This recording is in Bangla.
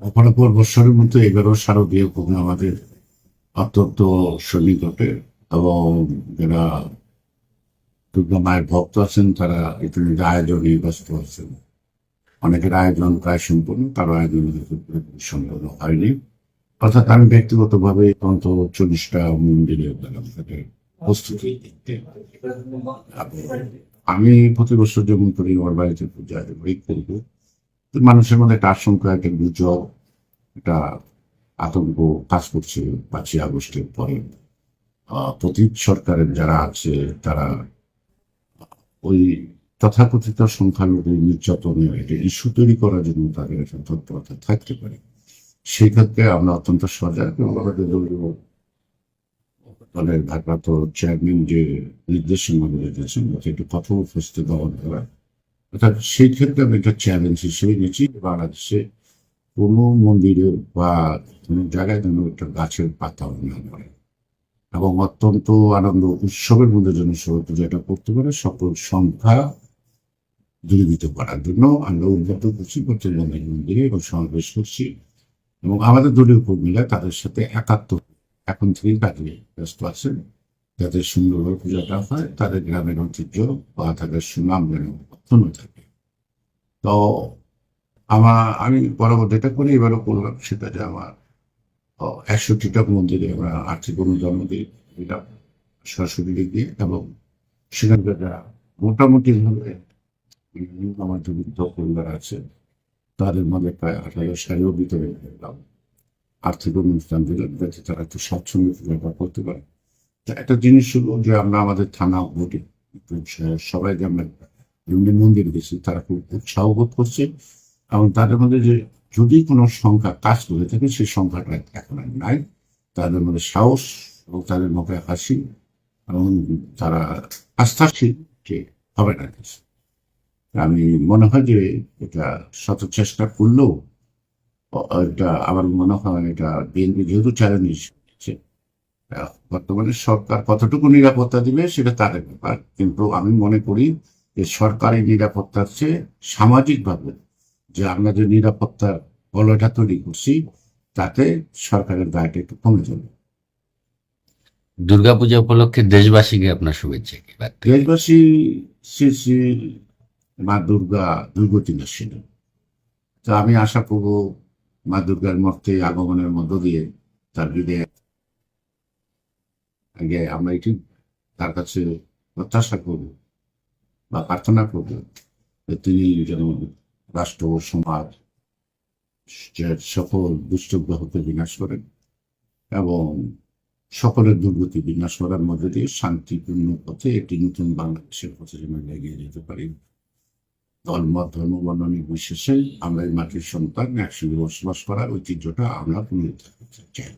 অপরাপর বৎসরের মতো এবারও শারদীয় পূর্ণ আমাদের অত্যন্ত সন্নিকটে এবং যারা দুর্গা মায়ের ভক্ত আছেন, তারা ইতিমধ্যে আয়োজনে ব্যস্ত আছেন। অনেকের আয়োজন প্রায় সম্পূর্ণ কারও আয়োজন সম্পূর্ণ হয়নি। অর্থাৎ আমি ব্যক্তিগতভাবে অন্তত চল্লিশটা মন্দিরে প্রস্তুতি আমি প্রতি বছর যেমন করি, আমার বাড়িতে পূজা করব। মানুষের মধ্যে একটা আশঙ্কা, একটা গুজব, একটা আতঙ্ক কাজ করছে পাঁচই আগস্টের পরে। প্রতীক সরকারের যারা আছে, তারা ওই তথাকথিত সংখ্যালঘু নির্যাতনের একটা ইস্যু তৈরি করার জন্য তাদের একটা তৎপরতা থাকতে পারে। সেই ক্ষেত্রে আমরা অত্যন্ত সজাগ এবং আমাদের দলীয় দলের ভারপ্রাপ্ত চেয়ারম্যান যে নির্দেশনাগুলো দিয়েছেন একটু কঠোর উপস্থিত দমন করা অর্থাৎ সেই ক্ষেত্রে আমি একটা চ্যালেঞ্জ হিসেবে নিয়েছি বাংলাদেশে কোনো মন্দিরে বা কোনো জায়গায় যেন একটা গাছের পাতা না পড়ে। এবং অত্যন্ত আনন্দ উৎসবের মধ্যে যেন সবাই পূজাটা করতে পারে, সকল সংখ্যা দূরীভূত করার জন্য আমরা উন্নত করছি, প্রত্যেক মন্দিরে এবং সমাবেশ করছি। এবং আমাদের দলীয় কর্মীরা তাদের সাথে একাত্ম এখন থেকেই কাজে ব্যস্ত আছেন। যাতে সুন্দরভাবে পূজাটা হয়, তাদের গ্রামের ঐতিহ্য বা তাদের সুনাম যেন অক্ষুণ্ণ থাকে। তো আমার, আমি বরাবর যেটা করি, এবারও করলাম, সেটা যে আমার একষট্টিটা মন্দিরে আমরা আর্থিক অনুদান দিলাম, সরস্বতী দিয়ে, এবং সেখানকার যারা মোটামুটি ভাবে আমার যে বৃদ্ধ পরিবার আছে, তাদের মধ্যে প্রায় আঠারো সালেও ভিতরে দিলাম। আর্থিক অনুষ্ঠান দিলাম, যাতে তারা একটু স্বাচ্ছন্দ্য করতে পারে। একটা জিনিস হলো যে আমরা আমাদের থানা ভোটে সবাই যে আমরা এমনি মন্দির গেছি, তারা খুব উৎসাহ বোধ করছে। এবং তাদের মধ্যে যে যদি কোনো সংখ্যা কাজ করে থাকে, সেই সংখ্যাটা এখন আর নাই। তাদের মধ্যে সাহস এবং তাদের মুখে হাসি এবং তারা আস্থাশীল যে হবে না কিছু। আমি মনে হয় যে এটা শত চেষ্টা করলেও, এটা আমার মনে হয় এটা বিএনপি যেহেতু চ্যালেঞ্জ বর্তমানে সরকার কতটুকু নিরাপত্তা দিবে সেটা তাদের ব্যাপার। কিন্তু আমি মনে করি যে সরকারি নিরাপত্তার চেয়ে সামাজিকভাবে যে আমরা যে নিরাপত্তার বলয়টা তৈরি করছি তাতে সরকারের দায়টা একটু কমে যাবে। দুর্গাপূজা উপলক্ষে দেশবাসীকে আপনার শুভেচ্ছা কি? দেশবাসী শ্রী শ্রী মা দুর্গা দুর্গতি ছিলেন তো আমি আশা করব মা দুর্গার মর্তে আগমনের মধ্য দিয়ে তার বিদায় আগে আমরা এটি তার কাছে প্রত্যাশা করব বা প্রার্থনা করব যে তিনি যেন রাষ্ট্র, সমাজ সকল দুষ্ট গ্রহকে বিনাশ করেন এবং সকলের দুর্গতি বিনাশ করার মধ্যে দিয়ে শান্তিপূর্ণ পথে একটি নতুন বাংলাদেশের পথে যেন এগিয়ে যেতে পারি ধর্ম ধর্ম বর্ণ নির্বিশেষে আমরা এই মাটির সন্তান, একসঙ্গে বসবাস করার ঐতিহ্যটা আমরা পুনরুদ্ধার করতে চাই।